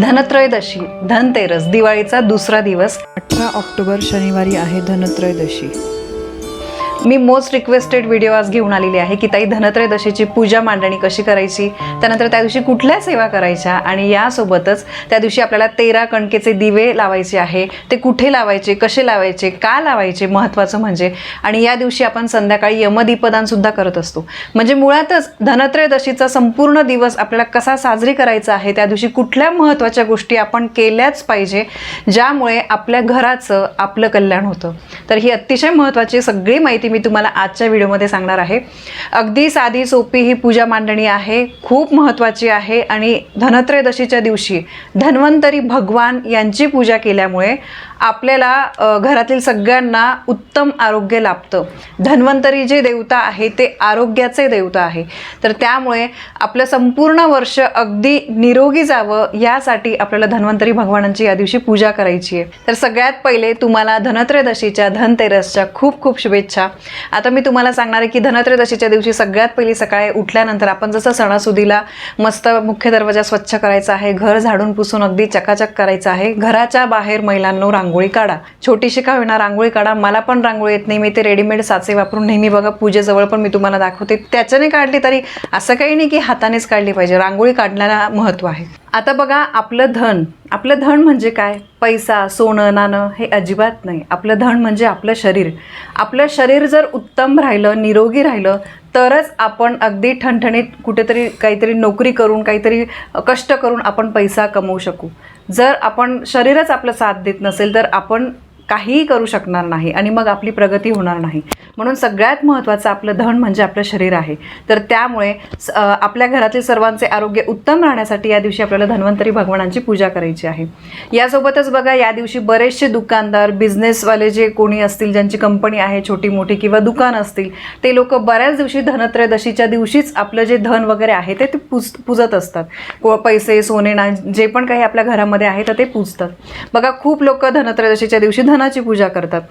धनत्रयोदशी धनतेरस दिवाळीचा दुसरा दिवस अठरा ऑक्टोबर शनिवारी आहे धनत्रयोदशी. मी मोस्ट रिक्वेस्टेड व्हिडिओ आज घेऊन आलेली आहे की ताई धनत्रयदशीची पूजा मांडणी कशी करायची त्यानंतर त्या दिवशी कुठल्या सेवा करायच्या आणि यासोबतच त्या दिवशी आपल्याला तेरा कणकेचे दिवे लावायचे आहे ते कुठे लावायचे कसे लावायचे का लावायचे महत्त्वाचं म्हणजे आणि या दिवशी आपण संध्याकाळी यमदीपदानसुद्धा करत असतो. म्हणजे मुळातच धनत्रयदशीचा संपूर्ण दिवस आपल्याला कसा साजरी करायचा आहे त्या दिवशी कुठल्या महत्त्वाच्या गोष्टी आपण केल्याच पाहिजे ज्यामुळे आपल्या घराचं आपलं कल्याण होतं. तर ही अतिशय महत्त्वाची सगळी माहिती मी तुम्हाला आजच्या व्हिडिओमध्ये सांगणार आहे. अगदी साधी सोपी ही पूजा मांडणी आहे खूप महत्त्वाची आहे आणि धनत्रयोदशीच्या दिवशी धन्वंतरी भगवान यांची पूजा केल्यामुळे आपल्याला घरातील सगळ्यांना उत्तम आरोग्य लाभतं. धन्वंतरी जे देवता आहे ते आरोग्याचे देवता आहे. तर त्यामुळे आपलं संपूर्ण वर्ष अगदी निरोगी जावं यासाठी आपल्याला धन्वंतरी भगवानांची या दिवशी पूजा करायची आहे. तर सगळ्यात पहिले तुम्हाला धनत्रयदशीच्या धनतेरसच्या खूप खूप शुभेच्छा. आता मी तुम्हाला सांगणार आहे की धनत्रयदशीच्या दिवशी सगळ्यात पहिली सकाळी उठल्यानंतर आपण जसं सणासुदीला मस्त मुख्य दरवाजा स्वच्छ करायचा आहे घर झाडून पुसून अगदी चकाचक करायचं आहे. घराच्या बाहेर महिलांनो रांगोळी काढा. छोटीशी का होईना रांगोळी काढा. मला पण रांगोळी येत नाही. मी ते रेडीमेड साचे वापरून नेहमी बघा पूजेजवळ पण मी तुम्हाला दाखवते. त्याच्याने काढली तरी असं काही नाही की हातानेच काढली पाहिजे. रांगोळी काढण्याला महत्त्व आहे. आता बघा आपलं धन. आपलं धन म्हणजे काय? पैसा सोनं नाणं हे अजिबात नाही. आपलं धन म्हणजे आपलं शरीर. आपलं शरीर जर उत्तम राहिलं निरोगी राहिलं तरच आपण अगदी ठणठणीत कुठेतरी काहीतरी नोकरी करून काहीतरी कष्ट करून आपण पैसा कमवू शकू. जर आपण शरीरच आपलं साथ देत नसेल तर आपण काहीही करू शकणार नाही आणि मग आपली प्रगती होणार नाही. म्हणून सगळ्यात महत्त्वाचं आपलं धन म्हणजे आपलं शरीर आहे. तर त्यामुळे आपल्या घरातील सर्वांचे आरोग्य उत्तम राहण्यासाठी या दिवशी आपल्याला धन्वंतरी भगवानांची पूजा करायची आहे. यासोबतच बघा या दिवशी बरेचसे दुकानदार बिझनेसवाले जे कोणी असतील ज्यांची कंपनी आहे छोटी मोठी किंवा दुकान असतील ते लोक बऱ्याच दिवशी धनत्रयोदशीच्या दिवशीच आपलं जे धन वगैरे आहे ते ते पूज पूजत असतात. पैसे सोने ना जे पण काही आपल्या घरामध्ये आहे तर ते पूजतात. बघा खूप लोक धनत्रयोदशीच्या दिवशी धन धनाची पूजा करतात?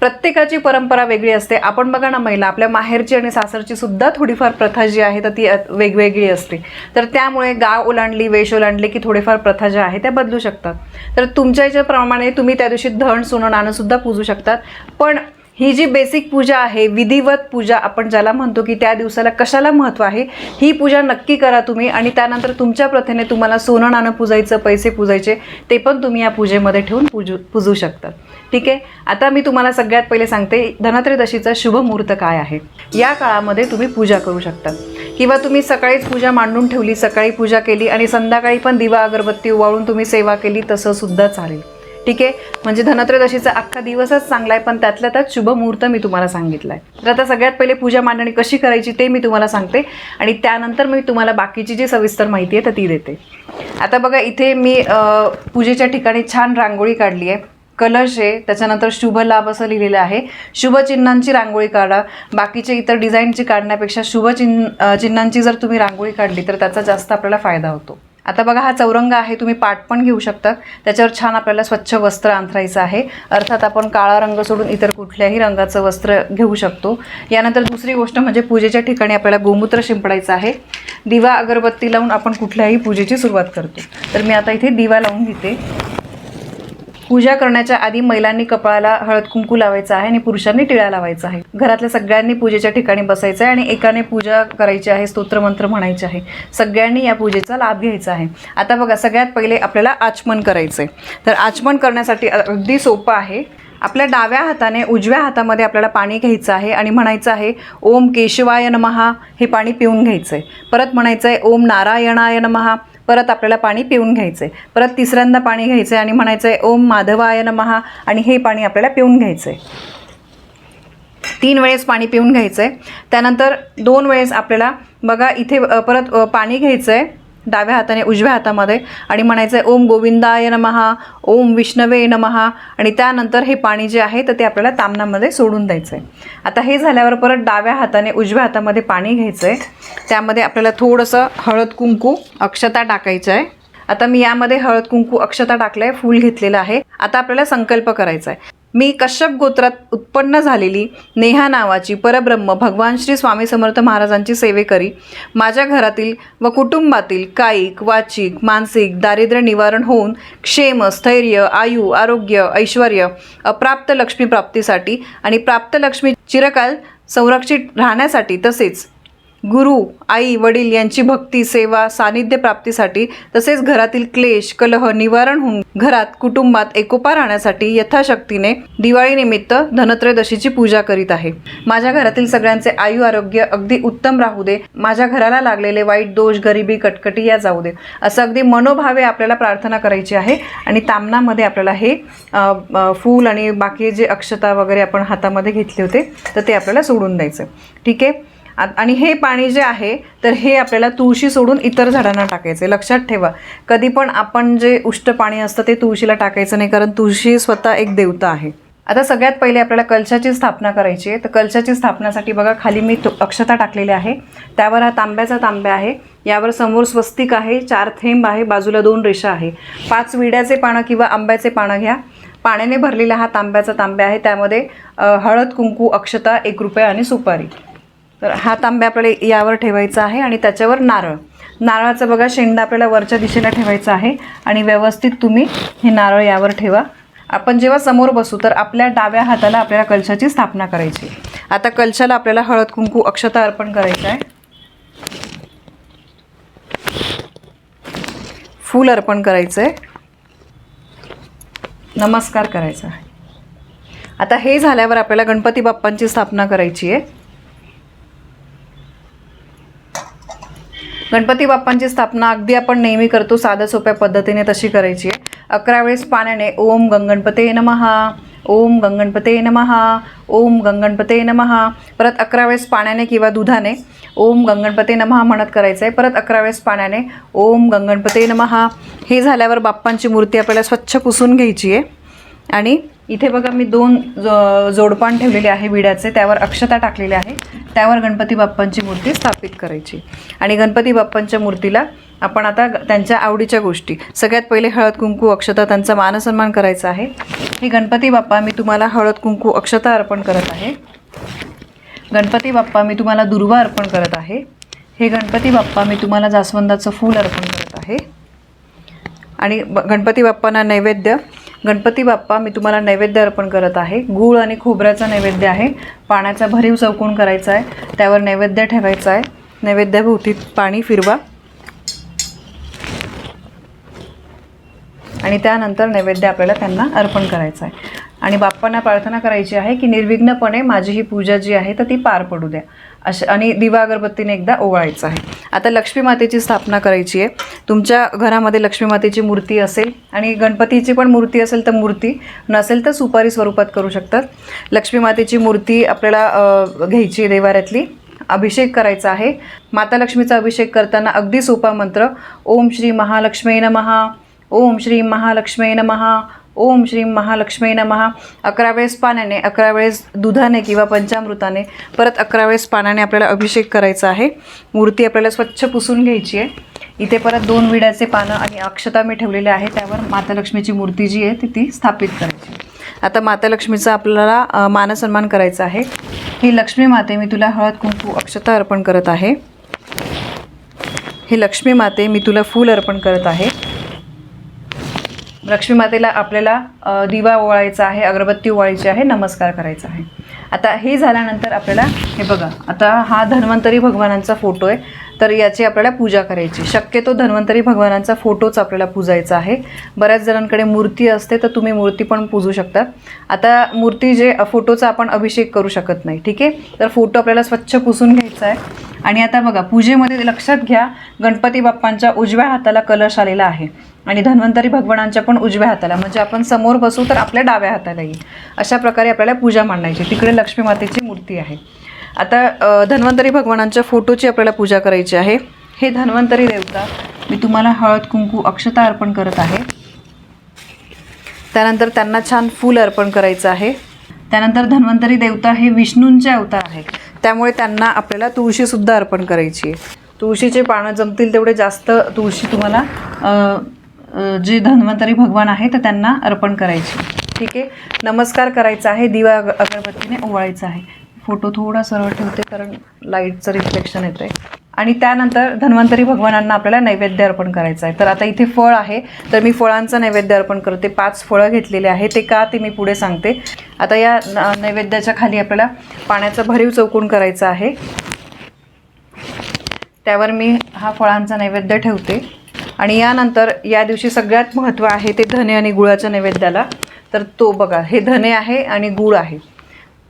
प्रत्येकाची परंपरा वेगळी असते. आपण बघा ना महिला आपल्या माहेरची आणि सासरची सुद्धा थोडीफार प्रथा जी आहे तर ती वेगवेगळी असते. तर त्यामुळे गाव ओलांडली वेश ओलांडली की थोडेफार प्रथा ज्या आहे त्या बदलू शकतात. तर तुमच्या याच्याप्रमाणे तुम्ही त्या दिवशी धन सोनं नाणं सुद्धा पूजू शकतात. पण ही जी बेसिक पूजा आहे विधिवत पूजा आपण ज्याला म्हणतो की त्या दिवसाला कशाला महत्त्व आहे ही पूजा नक्की करा तुम्ही आणि त्यानंतर तुमच्या प्रथेने तुम्हाला सोनं नाणं पूजायचं पैसे पूजायचे ते पण तुम्ही या पूजेमध्ये ठेवून पूजू पूजू शकतात. ठीक आहे? आता मी तुम्हाला सगळ्यात पहिले सांगते धनत्रयोदशीचा शुभ मुहूर्त काय आहे? या काळामध्ये तुम्ही पूजा करू शकता. किंवा तुम्ही सकाळीच पूजा मांडून ठेवली सकाळी पूजा केली आणि संध्याकाळी पण दिवा अगरबत्ती उवाळून तुम्ही सेवा केली तसं सुद्धा चालेल. ठीक आहे? म्हणजे धनत्रयोदशीचा अख्खा दिवसच चांगला आहे पण त्यातल्या त्यात शुभ मुहूर्त मी तुम्हाला सांगितला आहे तर आता सगळ्यात पहिले पूजा मांडणी कशी करायची ते मी तुम्हाला सांगते आणि त्यानंतर मी तुम्हाला बाकीची जी सविस्तर माहिती आहे तर ती देते. आता बघा इथे मी पूजेच्या ठिकाणी छान रांगोळी काढली आहे. कलश आहे त्याच्यानंतर शुभ लाभ असं लिहिलेलं आहे. शुभचिन्हांची रांगोळी काढा. बाकीचे इतर डिझाईनची काढण्यापेक्षा शुभचिन्ह चिन्ह चिन्हांची जर तुम्ही रांगोळी काढली तर त्याचा जास्त आपल्याला फायदा होतो. आता बघा हा चौरंग आहे तुम्ही पाठ पण घेऊ शकता. त्याच्यावर छान आपल्याला स्वच्छ वस्त्र अंथरायचं आहे. अर्थात आपण काळा रंग सोडून इतर कुठल्याही रंगाचं वस्त्र घेऊ शकतो. यानंतर दुसरी गोष्ट म्हणजे पूजेच्या ठिकाणी आपल्याला गोमूत्र शिंपडायचं आहे. दिवा अगरबत्ती लावून आपण कुठल्याही पूजेची सुरुवात करतो. तर मी आता इथे दिवा लावून घेते. पूजा करण्याच्या आधी महिलांनी कपाळाला हळद कुंकू लावायचा आहे आणि पुरुषांनी टिळा लावायचा आहे. घरातल्या सगळ्यांनी पूजेच्या ठिकाणी बसायचं आहे आणि एकाने पूजा करायची आहे स्तोत्रमंत्र म्हणायचे आहे. सगळ्यांनी या पूजेचा लाभ घ्यायचा आहे. आता बघा सगळ्यात पहिले आपल्याला आचमन करायचं आहे तर आचमन करण्यासाठी अगदी सोपं आहे. आपल्या डाव्या हाताने उजव्या हातामध्ये आपल्याला पाणी घ्यायचं आहे आणि म्हणायचं आहे ओम केशवाय नमहा हे पाणी पिऊन घ्यायचं आहे परत म्हणायचं आहे ओम नारायणाय नमहा परत आपल्याला पाणी पिऊन घ्यायचं आहे परत तिसऱ्यांदा पाणी घ्यायचं आहे आणि म्हणायचं आहे ओम माधवाय नमहा आणि हे पाणी आपल्याला पिऊन घ्यायचं आहे तीन वेळेस पाणी पिऊन घ्यायचं आहे त्यानंतर दोन वेळेस आपल्याला बघा इथे परत पाणी घ्यायचं आहे डाव्या हाताने उजव्या हातामध्ये. आणि म्हणायचं आहे ओम गोविंदाय नमहा ओम विष्णवे नमहा आणि त्यानंतर हे पाणी जे आहे तर ते आपल्याला तामणामध्ये सोडून द्यायचं आहे आता हे झाल्यावर परत डाव्या हाताने उजव्या हातामध्ये पाणी घ्यायचं आहे त्यामध्ये आपल्याला थोडंसं हळद कुंकू अक्षता टाकायचं आहे आता मी यामध्ये हळद कुंकू अक्षता टाकलं आहे फूल घेतलेलं आहे. आता आपल्याला संकल्प करायचा आहे मी कश्यप गोत्रात उत्पन्न झालेली नेहा नावाची परब्रह्म भगवान श्री स्वामी समर्थ महाराजांची सेवेकरी माझ्या घरातील व कुटुंबातील कायिक वाचिक मानसिक दारिद्र्य निवारण होऊन क्षेम स्थैर्य आयु आरोग्य ऐश्वर अप्राप्त लक्ष्मी प्राप्तीसाठी आणि प्राप्त लक्ष्मी चिरकाल संरक्षित राहण्यासाठी तसेच गुरु आई वडील यांची भक्ती सेवा सानिध्य प्राप्तीसाठी तसेच घरातील क्लेश कलह निवारण होऊन घरात कुटुंबात एकोपा राहण्यासाठी यथाशक्तीने दिवाळीनिमित्त धनत्रयोदशीची पूजा करीत आहे. माझ्या घरातील सगळ्यांचे आयु आरोग्य अगदी उत्तम राहू दे. माझ्या घराला लागलेले वाईट दोष गरिबी कटकटी या जाऊ दे. असं अगदी मनोभावे आपल्याला प्रार्थना करायची आहे आणि तामणामध्ये आपल्याला हे फूल आणि बाकी जे अक्षता वगैरे आपण हातामध्ये घेतले होते तर ते आपल्याला सोडून द्यायचं. ठीक आहे? आणि हे पाणी जे आहे तर हे आपल्याला तुळशी सोडून इतर झाडांना टाकायचे लक्षात ठेवा कधी पण आपण जे उष्ट पाणी असतं ते तुळशीला टाकायचं नाही कारण तुळशी स्वतः एक देवता आहे. आता सगळ्यात पहिले आपल्याला कलशाची स्थापना करायची आहे. तर कलशाची स्थापनासाठी बघा खाली मी अक्षता टाकलेली आहे. त्यावर हा तांब्याचा तांब्या आहे. यावर समोर स्वस्तिक आहे चार थेंब आहे बाजूला दोन रेषा आहे. पाच विड्याचे पानं किंवा आंब्याचे पानं घ्या. पाण्याने भरलेला हा तांब्याचा तांब्या आहे. त्यामध्ये हळद कुंकू अक्षता एक रुपया आणि सुपारी. तर हा तांब्या आपल्याला यावर ठेवायचा आहे आणि त्याच्यावर नारळ. नारळाचं बघा शेंडा आपल्याला वरच्या दिशेला ठेवायचा आहे. आणि व्यवस्थित तुम्ही हे नारळ यावर ठेवा. आपण जेव्हा समोर बसू तर आपल्या डाव्या हाताला आपल्याला कलशाची स्थापना करायची आता कलशाला आपल्याला हळद कुंकू अक्षता अर्पण करायचं आहे. फूल अर्पण करायचं आहे नमस्कार करायचा आहे. आता हे झाल्यावर आपल्याला गणपती बाप्पांची स्थापना करायची आहे. गणपती बाप्पांची स्थापना अगदी आपण नेहमी करतो साध्या सोप्या पद्धतीने तशी करायची आहे. अकरा वेळेस पाण्याने ओम गंगणपते नमहा ओम गंगणपते नमहा ओम गंगणपते नमहा परत अकरा वेळेस पाण्याने किंवा दुधाने ओम गंगणपते नमहा म्हणत करायचं आहे परत अकरा वेळेस पाण्याने ओम गंगणपते नमहा हे झाल्यावर बाप्पांची मूर्ती आपल्याला स्वच्छ पुसून घ्यायची आहे. आणि इथे बघा मी दोन जो जोडपान ठेवलेले आहे विड्याचे त्यावर अक्षता टाकलेल्या आहे. त्यावर गणपती बाप्पांची मूर्ती स्थापित करायची. आणि गणपती बाप्पांच्या मूर्तीला आपण आता ग- त्यांच्या आवडीच्या गोष्टी. सगळ्यात पहिले हळद कुंकू अक्षता त्यांचा मानसन्मान करायचा आहे. हे गणपती बाप्पा मी तुम्हाला हळद कुंकू अक्षता अर्पण करत आहे. गणपती बाप्पा मी तुम्हाला दुर्वा अर्पण करत आहे. हे गणपती बाप्पा मी तुम्हाला जास्वंदाचं फूल अर्पण करत आहे. आणि ब- गणपती बाप्पांना नैवेद्य गणपती बाप्पा मी तुम्हाला नैवेद्य अर्पण करत आहे. गूळ आणि खोबऱ्याचा नैवेद्य आहे. पाण्याचा भरीव चौकोन करायचा आहे. त्यावर नैवेद्य ठेवायचा आहे. नैवेद्याभोवती पाणी फिरवा. आणि त्यानंतर नैवेद्य आपल्याला त्यांना अर्पण करायचं आहे. आणि बाप्पांना प्रार्थना करायची आहे की निर्विघ्नपणे माझी ही पूजा जी आहे तर ती पार पडू द्या. अशा आणि दिवा अगरबत्तीने एकदा ओवाळायचं आहे. आता लक्ष्मी मातेची स्थापना करायची आहे. तुमच्या घरामध्ये लक्ष्मी मातेची मूर्ती असेल आणि गणपतीची पण मूर्ती असेल तर मूर्ती नसेल तर सुपारी स्वरूपात करू शकतात. लक्ष्मी मातेची मूर्ती आपल्याला घ्यायची आहे देवाऱ्यातली. अभिषेक करायचा आहे. माता लक्ष्मीचा अभिषेक करताना अगदी सोपा मंत्र ओम श्री महालक्ष्मी नमहा ओम श्री महालक्ष्मी नमहा ओम श्री महालक्ष्मी नमहा अकरा वेळेस पाण्याने अकरा वेळेस दुधाने किंवा पंचामृताने परत अकरा वेळेस पाण्याने आपल्याला अभिषेक करायचा आहे. मूर्ती आपल्याला स्वच्छ पुसून घ्यायची आहे. इथे परत दोन विड्याचे पानं आणि अक्षता मी ठेवलेले आहे. त्यावर माता लक्ष्मीची मूर्ती जी आहे ती ती स्थापित करायची. आता माता लक्ष्मीचा आपल्याला मानसन्मान करायचा आहे. ही लक्ष्मी माते मी तुला हळद कुंकू अक्षता अर्पण करत आहे. हे लक्ष्मी माते मी तुला फूल अर्पण करत आहे. लक्ष्मी मातेला आपल्याला दिवा ओवाळायचा आहे अगरबत्ती ओवाळायची आहे नमस्कार करायचा आहे. आता हे झाल्यानंतर आपल्याला हे बघा आता हा धन्वंतरी भगवानांचा फोटो आहे तर याची आपल्याला पूजा करायची. शक्यतो धन्वंतरी भगवानांचा फोटोच आपल्याला पूजायचा आहे. बऱ्याच जणांकडे मूर्ती असते तर तुम्ही मूर्ती पण पूजू शकतात आता मूर्ती जे फोटोचा आपण अभिषेक करू शकत नाही ठीक आहे? तर फोटो आपल्याला स्वच्छ पुसून घ्यायचा आहे. आणि आता बघा पूजेमध्ये लक्षात घ्या गणपती बाप्पांच्या उजव्या हाताला कलश आलेला आहे. आणि धन्वंतरी भगवानांच्या पण उजव्या हाताला म्हणजे आपण समोर बसू तर आपल्या डाव्या हाताला येईल अशा प्रकारे आपल्याला पूजा मांडायची. तिकडे लक्ष्मी मातेची मूर्ती आहे. आता धन्वंतरी भगवानांच्या फोटोची आपल्याला पूजा करायची आहे. हे धन्वंतरी देवता मी तुम्हाला हळद कुंकू अक्षता अर्पण करत आहे. त्यानंतर त्यांना छान फूल अर्पण करायचं आहे. त्यानंतर धन्वंतरी देवता हे विष्णूंचे अवतार आहे त्यामुळे त्यांना आपल्याला तुळशीसुद्धा अर्पण करायची आहे. तुळशीचे पानं जमतील तेवढे जास्त तुळशी तुम्हाला जे धन्वंतरी भगवान आहे तर त्यांना अर्पण करायची. ठीक आहे? नमस्कार करायचा आहे दिवा अगरबत्तीने ओवाळायचा आहे. फोटो थोडा सरळ ठेवते कारण लाईटचं रिफ्लेक्शन येतं आहे आणि त्यानंतर धन्वंतरी भगवानांना आपल्याला नैवेद्य अर्पण करायचं आहे. तर आता इथे फळ आहे. तर मी फळांचं नैवेद्य अर्पण करते. पाच फळं घेतलेले आहे. ते का ते मी पुढे सांगते. आता या न- नैवेद्याच्या खाली आपल्याला पाण्याचा भरीव चौकून करायचा आहे. त्यावर मी हा फळांचा नैवेद्य ठेवते. आणि यानंतर या दिवशी सगळ्यात महत्त्व आहे ते धने आणि गुळाच्या नैवेद्याला. तर तो बघा हे धने आहे आणि गुळ आहे.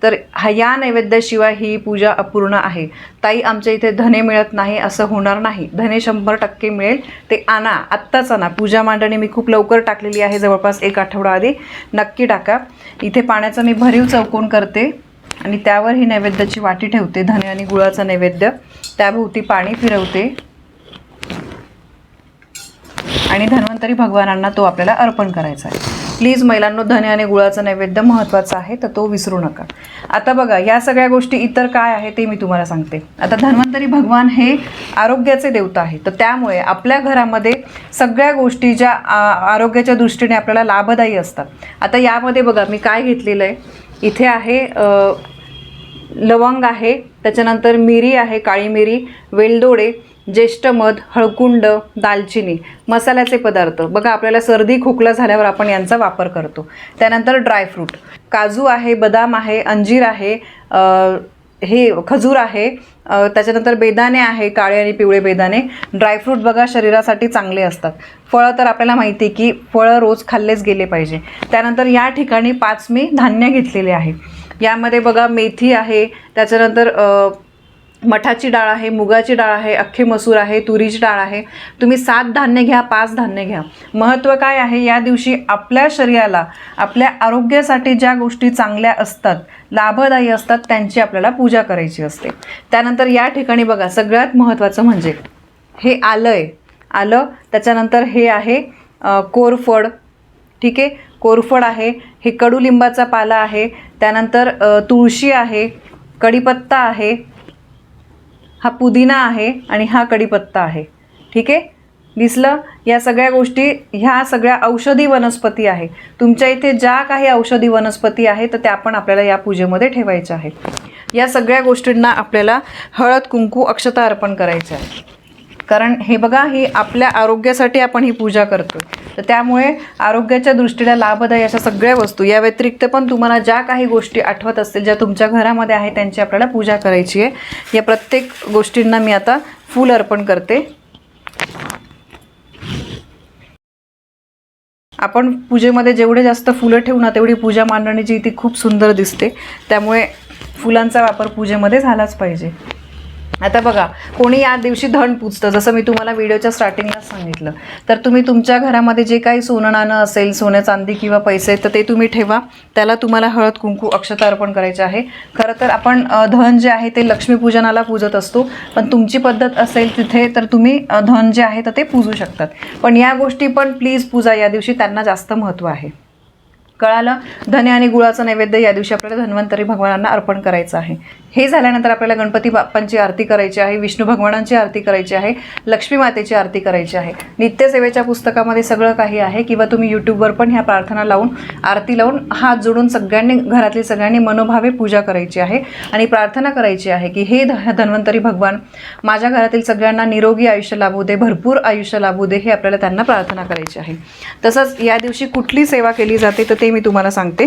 तर हा या नैवेद्याशिवाय ही पूजा अपूर्ण आहे. ताई आमच्या इथे धने मिळत नाही असं होणार नाही. धने शंभर टक्के मिळेल. ते आणा आत्ताच आणा. पूजा मांडणी मी खूप लवकर टाकलेली आहे जवळपास एक आठवडा आधी. नक्की टाका. इथे पाण्याचा मी भरीव चौकोन करते आणि त्यावर ही नैवेद्याची वाटी ठेवते धने आणि गुळाचं नैवेद्य. त्याभोवती पाणी फिरवते. आणि धन्वंतरी भगवानांना तो आपल्याला अर्पण करायचा आहे. प्लीज महिलांनो धने आणि गुळाचं नैवेद्य महत्त्वाचं आहे तर तो विसरू नका. आता बघा या सगळ्या गोष्टी इतर काय आहे ते मी तुम्हाला सांगते. आता धन्वंतरी भगवान हे आरोग्याचे देवता आहे. तर त्यामुळे आपल्या घरामध्ये सगळ्या गोष्टी ज्या आ- आरोग्याच्या दृष्टीने आपल्याला लाभदायी असतात. आता यामध्ये बघा मी काय घेतलेलं आहे? इथे आहे लवंग आहे त्याच्यानंतर मिरी आहे काळी मिरी वेलदोडे ज्येष्ठ मध हळकुंड दालचिनी मसाल्याचे पदार्थ. बघा आपल्याला सर्दी खोकला झाल्यावर आपण यांचा वापर करतो. त्यानंतर ड्रायफ्रूट काजू आहे बदाम आहे अंजीर आहे हे खजूर आहे त्याच्यानंतर बेदाणे आहे काळे आणि पिवळे बेदाणे. ड्रायफ्रूट बघा शरीरासाठी चांगले असतात. फळं तर आपल्याला माहिती आहे की फळं रोज खाल्लेच गेले पाहिजे. त्यानंतर या ठिकाणी पाच मी धान्य घेतलेले आहे. यामध्ये बघा मेथी आहे त्याच्यानंतर मठाची डाळ आहे मुगाची डाळ आहे अख्खे मसूर आहे तुरीची डाळ आहे. तुम्ही सात धान्य घ्या पाच धान्य घ्या. महत्त्व काय आहे? या दिवशी आपल्या शरीराला आपल्या आरोग्यासाठी ज्या गोष्टी चांगल्या असतात लाभदायी असतात त्यांची आपल्याला पूजा करायची असते. त्यानंतर या ठिकाणी बघा सगळ्यात महत्त्वाचं म्हणजे हे आलं आहे आलं त्याच्यानंतर हे आहे कोरफड. ठीक आहे? कोरफड आहे हे कडुलिंबाचा पाला आहे त्यानंतर तुळशी आहे कढीपत्ता आहे हा पुदिना आहे आणि हा कढीपत्ता आहे. ठीक आहे? दिसलं? या सगळ्या गोष्टी ह्या सगळ्या औषधी वनस्पती आहे. तुमच्या इथे ज्या काही औषधी वनस्पती आहे तर त्या पण आपल्याला या पूजेमध्ये ठेवायच्या आहेत. या सगळ्या गोष्टींना आपल्याला हळद कुंकू अक्षता अर्पण करायचं आहे. कारण हे बघा ही आपल्या आरोग्यासाठी आपण ही पूजा करतो तर त्यामुळे आरोग्याच्या दृष्टीला लाभदायी अशा सगळ्या वस्तू. या व्यतिरिक्त पण तुम्हाला ज्या काही गोष्टी आठवत असतील ज्या तुमच्या घरामध्ये आहे त्यांची आपल्याला पूजा करायची आहे. या प्रत्येक गोष्टींना मी आता फूल अर्पण करते. आपण पूजेमध्ये जेवढे जास्त फुलं ठेवू ना तेवढी पूजा मांडणीची ती खूप सुंदर दिसते. त्यामुळे फुलांचा वापर पूजेमध्ये झालाच पाहिजे. आता बघा कोणी या दिवशी धन पूजतं जसं मी तुम्हाला व्हिडिओच्या स्टार्टिंगला सांगितलं तर तुम्ही तुमच्या घरामध्ये जे काही सोनं नाणं असेल सोनं चांदी किंवा पैसे तर ते तुम्ही ठेवा. त्याला तुम्हाला हळद कुंकू अक्षता अर्पण करायचे आहे. खरं तर आपण धन जे आहे ते लक्ष्मीपूजनाला पूजत असतो पण तुमची पद्धत असेल तिथे तर तुम्ही धन जे आहे तर ते पूजू शकतात. पण या गोष्टी पण प्लीज पूजा. या दिवशी त्यांना जास्त महत्त्व आहे. कळालं? धने आणि गुळाचं नैवेद्य या दिवशी आपल्याला धन्वंतरी भगवानांना अर्पण करायचं आहे. हे झाल्यानंतर आपल्याला गणपती बाप्पांची आरती करायची आहे विष्णू भगवानांची आरती करायची आहे लक्ष्मी मातेची आरती करायची आहे. नित्यसेवेच्या पुस्तकामध्ये सगळं काही आहे किंवा तुम्ही यूट्यूबवर पण ह्या प्रार्थना लावून आरती लावून हात जोडून सगळ्यांनी घरातली सगळ्यांनी मनोभावे पूजा करायची आहे आणि प्रार्थना करायची आहे की हे ध धन्वंतरी भगवान माझ्या घरातील सगळ्यांना निरोगी आयुष्य लाभू दे भरपूर आयुष्य लाभू दे हे आपल्याला त्यांना प्रार्थना करायची आहे. तसंच या दिवशी कुठली सेवा केली जाते तर ते मी तुम्हाला सांगते.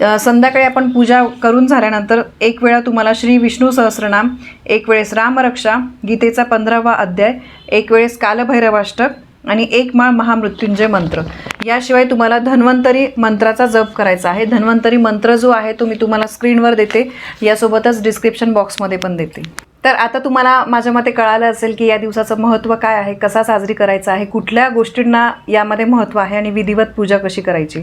संध्याकाळी आपण पूजा करून झाल्यानंतर एक वेळा तुम्हाला श्री विष्णू सहस्रनाम एक वेळेस रामरक्षा गीतेचा पंधरावा अध्याय एक वेळेस कालभैरवाष्टक आणि एक माळ महामृत्युंजय मंत्र. याशिवाय तुम्हाला धन्वंतरी मंत्राचा जप करायचा आहे. धन्वंतरी मंत्र जो आहे तो मी तुम्हाला स्क्रीनवर देते. यासोबतच डिस्क्रिप्शन बॉक्समध्ये पण देते. तर आता तुम्हाला माझ्या मते कळालं असेल की या दिवसाचं महत्त्व काय आहे कसा साजरी करायचा आहे कुठल्या गोष्टींना यामध्ये महत्त्व आहे आणि विधिवत पूजा कशी करायची.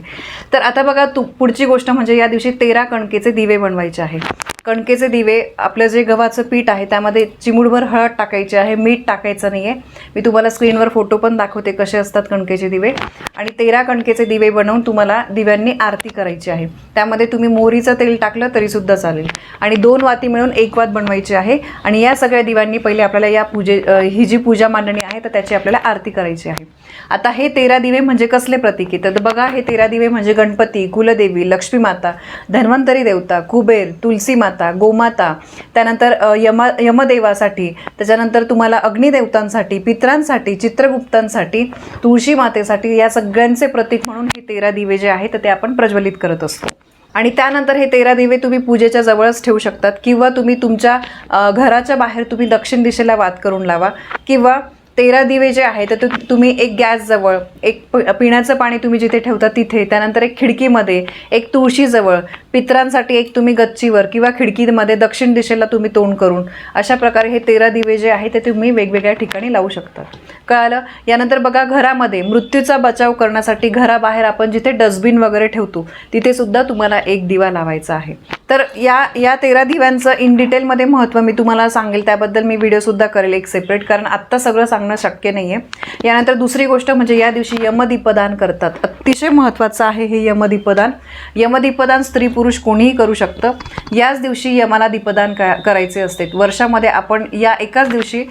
तर आता बघा तू पुढची गोष्ट म्हणजे या दिवशी तेरा कणकेचे दिवे बनवायचे आहे. कणकेचे दिवे आपलं जे गव्हाचं पीठ आहे त्यामध्ये चिमूडभर हळद टाकायची आहे मीठ टाकायचं नाही आहे मी तुम्हाला स्क्रीनवर फोटो पण दाखवते कसे असतात कणकेचे दिवे. आणि तेरा कणकेचे दिवे बनवून तुम्हाला दिव्यांनी आरती करायची आहे. त्यामध्ये तुम्ही मोहरीचं तेल टाकलं तरीसुद्धा चालेल. आणि दोन वाती मिळून एक वात बनवायची आहे. आणि या सगळ्या दिव्यांनी पहिले आपल्याला या पूजे ही जी पूजा मांडणी आहे तर त्याची आपल्याला आरती करायची आहे. आता हे तेरा दिवे म्हणजे कसले प्रतीक आहे? तर बघा हे तेरा दिवे म्हणजे गणपती कुलदेवी लक्ष्मी माता धन्वंतरी देवता कुबेर तुलसी माता गोमाता त्यानंतर यमा यमदेवासाठी त्याच्यानंतर तुम्हाला अग्निदेवतांसाठी पित्रांसाठी चित्रगुप्तांसाठी तुळशी मातेसाठी या सगळ्यांचे प्रतीक म्हणून हे तेरा दिवे जे आहेत ते आपण प्रज्वलित करत असतो. आणि त्यानंतर हे तेरा दिवे तुम्ही पूजेच्या जवळच ठेवू शकतात किंवा तुम्ही तुमच्या घराच्या बाहेर तुम्ही दक्षिण दिशेला वात करून लावा किंवा तेरा दिवे जे आहे तर तुम्ही एक गॅसजवळ एक प- पिण्याचं पाणी तुम्ही जिथे ठेवता तिथे त्यानंतर एक खिडकीमध्ये एक तुळशीजवळ पित्रांसाठी एक तुम्ही गच्चीवर किंवा खिडकीमध्ये दक्षिण दिशेला तुम्ही तोंड करून अशा प्रकारे हे तेरा दिवे जे आहे ते तुम्ही वेगवेगळ्या ठिकाणी लावू शकता. कळालं? यानंतर बघा घरामध्ये मृत्यूचा बचाव करण्यासाठी घराबाहेर आपण जिथे डस्टबिन वगैरे ठेवतो तिथे सुद्धा तुम्हाला एक दिवा लावायचा आहे. तर या या तेरा दिव्यांचं इन डिटेलमध्ये महत्त्व मी तुम्हाला सांगेल त्याबद्दल मी व्हिडिओसुद्धा करेल एक सेपरेट कारण आत्ता सगळं सांग सांगणं शक्य नाही आहे यानंतर दुसरी गोष्ट म्हणजे या दिवशी यमदीपदान करतात. अतिशय महत्त्वाचं आहे हे यमदीपदान. यमदीपदान स्त्री पुरुष कोणीही करू शकतं. याच दिवशी यमाला दीपदान का करायचे असते. वर्षामध्ये आपण या एकाच दिवशी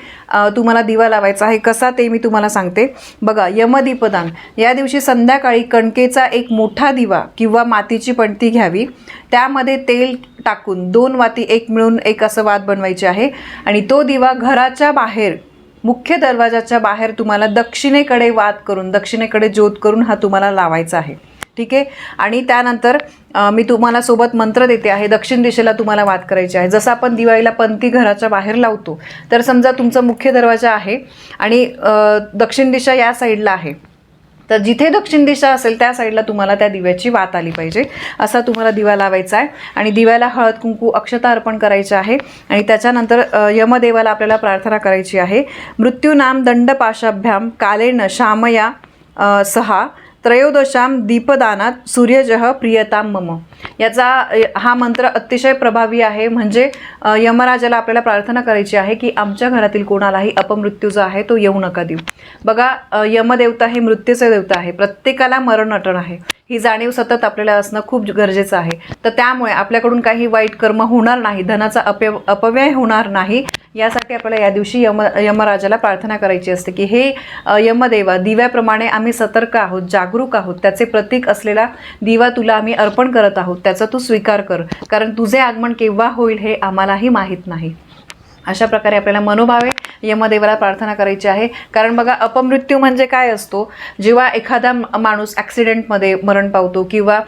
तुम्हाला दिवा लावायचा आहे. कसा ते मी तुम्हाला सांगते. बघा यमदीपदान. या दिवशी संध्याकाळी कणकेचा एक मोठा दिवा किंवा मातीची पणती घ्यावी. त्यामध्ये तेल टाकून दोन वाती एक मिळून एक असं वात बनवायचे आहे. आणि तो दिवा घराच्या बाहेर मुख्य दरवाजाच्या बाहेर तुम्हाला दक्षिणेकडे वाद करून दक्षिणेकडे ज्योत करून हा तुम्हाला लावायचा आहे. ठीक आहे? आणि त्यानंतर मी तुम्हाला सोबत मंत्र देते आहे. दक्षिण दिशेला तुम्हाला वाद करायची आहे. जसं आपण दिवाळीला पंथी घराच्या बाहेर लावतो तर समजा तुमचा मुख्य दरवाजा आहे आणि दक्षिण दिशा या साईडला आहे. तर जिथे दक्षिण दिशा असेल त्या साईडला तुम्हाला त्या दिव्याची वात आली पाहिजे. असा तुम्हाला दिवा लावायचा आहे. आणि दिव्याला हळद कुंकू अक्षता अर्पण करायचे आहे. आणि त्याच्यानंतर यमदेवाला आपल्याला प्रार्थना करायची आहे. मृत्यूनाम दंडपाशाभ्याम कालेन शामया सहा. त्रयोदशाम दीपदानात सूर्यजह प्रियताम मम. याचा हा मंत्र अतिशय प्रभावी आहे. म्हणजे यमराजाला आपल्याला प्रार्थना करायची आहे की आमच्या घरातील कोणालाही अपमृत्यू जो आहे तो येऊ नका देऊ. बघा यमदेवता हे मृत्यूचे देवता आहे. प्रत्येकाला मरण अटण आहे. ही जाणीव सतत आपल्याला असणं खूप गरजेचं आहे. तर त्यामुळे आपल्याकडून काही वाईट कर्म होणार नाही धनाचा अपय अपव्यय होणार नाही यासाठी आपल्याला या दिवशी यम यमराजाला प्रार्थना करायची असते की हे यमदेवा दिव्याप्रमाणे आम्ही सतर्क आहोत जागरूक आहोत त्याचे प्रतीक असलेला दिवा तुला आम्ही अर्पण करत आहोत त्याचा तू स्वीकार कर कारण तुझे आगमन केव्हा होईल हे आम्हालाही माहीत नाही. अशा प्रकारे आपल्याला मनोभावे यमदेवाला प्रार्थना करायची आहे. कारण बघा अपमृत्यू म्हणजे काय असतो? जेव्हा एखादा माणूस ॲक्सिडेंटमध्ये मरण पावतो किंवा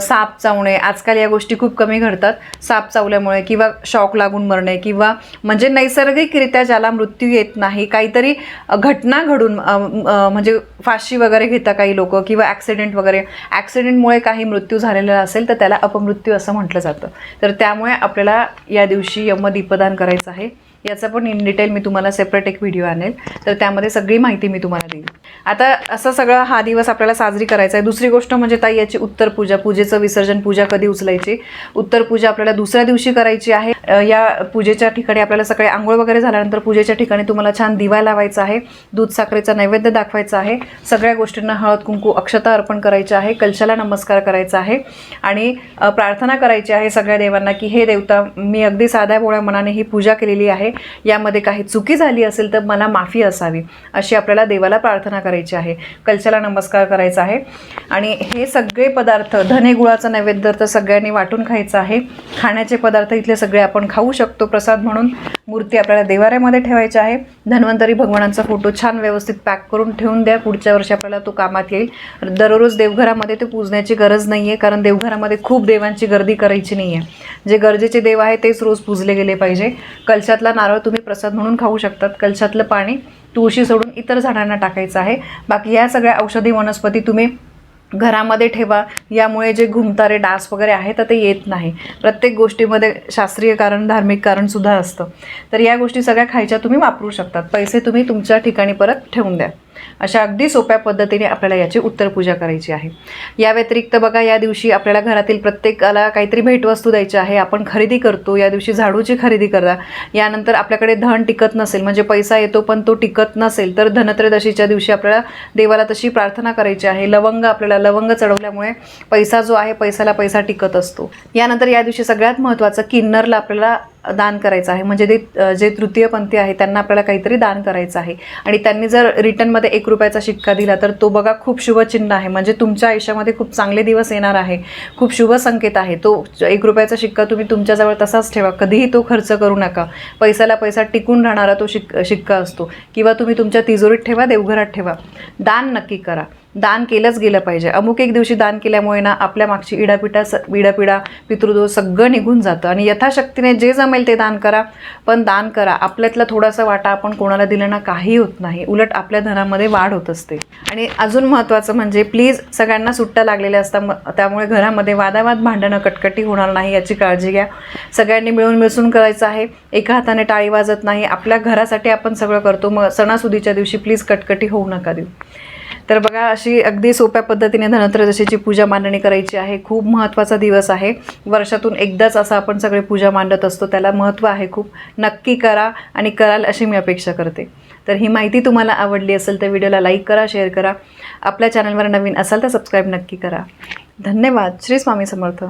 साप चावणे आजकाल या गोष्टी खूप कमी घडतात. साप चावल्यामुळे किंवा शॉक लागून मरणे किंवा म्हणजे नैसर्गिकरित्या ज्याला मृत्यू येत नाही काहीतरी घटना घडून म्हणजे फाशी वगैरे घेता काही लोक किंवा ॲक्सिडेंट वगैरे ॲक्सिडेंटमुळे काही मृत्यू झालेला असेल तर त्याला अपमृत्यू असं म्हटलं जातं. तर त्यामुळे आपल्याला या दिवशी यमदीपदान करायचं आहे. याचा पण इन डिटेल मी तुम्हाला सेपरेट एक व्हिडिओ आणेल. तर त्यामध्ये सगळी माहिती मी तुम्हाला देईल आता असं सगळं हा दिवस आपल्याला साजरी करायचा आहे. दुसरी गोष्ट म्हणजे ताई याची उत्तर पूजा पूजेचं विसर्जन पूजा कधी उचलायची? उत्तर पूजा आपल्याला दुसऱ्या दिवशी करायची आहे. या पूजेच्या ठिकाणी आपल्याला सकाळी आंघोळ वगैरे झाल्यानंतर पूजेच्या ठिकाणी तुम्हाला छान दिवा लावायचा आहे. दूध साखरेचा नैवेद्य दाखवायचा आहे. सगळ्या गोष्टींना हळद कुंकू अक्षता अर्पण करायची आहे. कलशाला नमस्कार करायचा आहे. आणि प्रार्थना करायची आहे सगळ्या देवांना की हे देवता मी अगदी साध्या भोळ्या मनाने ही पूजा केलेली आहे. यामध्ये काही चुकी झाली असेल तर मला माफी असावी अशी आपल्याला देवाला प्रार्थना करायची आहे. कलशाला नमस्कार करायचा आहे. आणि हे सगळे पदार्थ धने गुळाचा नैवेद्य तर सगळ्यांनी वाटून खायचं आहे. खाण्याचे पदार्थ इथले सगळे आपण खाऊ शकतो. प्रसाद म्हणून मूर्ती आपल्याला देवाऱ्यामध्ये ठेवायची आहे. धन्वंतरी भगवानांचा फोटो छान व्यवस्थित पॅक करून ठेवून द्या. पुढच्या वर्षी आपल्याला तो कामात येईल. दररोज देवघरामध्ये ते पूजण्याची गरज नाही आहे कारण देवघरामध्ये खूप देवांची गर्दी करायची नाही आहे जे गरजेचे देव आहे तेच रोज पूजले गेले पाहिजे. कलशातला नारळ तुम्ही प्रसाद म्हणून खाऊ शकतात. कलशातलं पाणी तुळशी सोडून इतर झाडांना टाकायचं आहे. बाकी या सगळ्या औषधी वनस्पती तुम्ही घरामध्ये ठेवा. यामुळे जे घुमतारे डास वगैरे आहे तर ते येत नाही. प्रत्येक गोष्टीमध्ये शास्त्रीय कारण धार्मिक कारणसुद्धा असतं. तर या गोष्टी सगळ्या खायच्या तुम्ही वापरू शकतात. पैसे तुम्ही तुमच्या ठिकाणी परत ठेवून द्या. अशा अगदी सोप्या पद्धतीने आपल्याला याची उत्तर पूजा करायची आहे. या व्यतिरिक्त बघा या दिवशी आपल्याला घरातील प्रत्येकाला काहीतरी भेटवस्तू द्यायची आहे. आपण खरेदी करतो या दिवशी झाडूची खरेदी करा. यानंतर आपल्याकडे धन टिकत नसेल म्हणजे पैसा येतो पण तो टिकत नसेल तर धनत्रयोदशीच्या दिवशी आपल्याला देवाला तशी प्रार्थना करायची आहे. लवंग आपल्याला लवंग चढवल्यामुळे पैसा जो आहे पैसाला पैसा टिकत असतो. यानंतर या दिवशी सगळ्यात महत्त्वाचं किन्नरला आपल्याला दान करायचं आहे. म्हणजे ते जे तृतीयपंथी आहे त्यांना आपल्याला काहीतरी दान करायचं आहे. आणि त्यांनी जर रिटर्नमध्ये एक रुपयाचा शिक्का दिला तर तो बघा खूप शुभचिन्ह आहे. म्हणजे तुमच्या आयुष्यामध्ये खूप चांगले दिवस येणार आहे. खूप शुभ संकेत आहे. तो एक रुपयाचा शिक्का तुम्ही तुमच्याजवळ तसाच ठेवा. कधीही तो खर्च करू नका. पैशाला पैसा टिकून राहणारा तो शिक शिक्का असतो. किंवा तुम्ही तुमच्या तिजोरीत ठेवा देवघरात ठेवा. दान नक्की करा. दान केलंच गेलं पाहिजे. अमुक एक दिवशी दान केल्यामुळे ना आपल्या मागची इडापिडा स इडापिडा पितृदोष सगळं निघून जातं. आणि यथाशक्तीने जे जमेल ते दान करा. पण दान करा. आपल्यातला थोडासा वाटा आपण कोणाला दिलं ना काही होत नाही. उलट आपल्या धनामध्ये वाढ होत असते. आणि अजून महत्त्वाचं म्हणजे प्लीज सगळ्यांना सुट्ट्या लागलेल्या असतात म- त्यामुळे घरामध्ये वादावाद भांडणं कटकटी होणार नाही याची काळजी घ्या. सगळ्यांनी मिळून मिसळून करायचं आहे. एका हाताने टाळी वाजत नाही. आपल्या घरासाठी आपण सगळं करतो. मग सणासुदीच्या दिवशी प्लीज कटकटी होऊ नका देऊ. तर बघा अशी अगदी सोप्या पद्धतीने धनत्रयोदशीची पूजा मांडणी करायची आहे. खूप महत्त्वाचा दिवस आहे. वर्षातून एकदाच असं आपण सगळे पूजा मांडत असतो. त्याला महत्त्व आहे खूप. नक्की करा आणि कराल अशी मी अपेक्षा करते. तर ही माहिती तुम्हाला आवडली असेल तर व्हिडिओला लाईक करा शेअर करा. आपल्या चॅनलवर नवीन असाल तर सबस्क्राईब नक्की करा. धन्यवाद. श्री स्वामी समर्थ.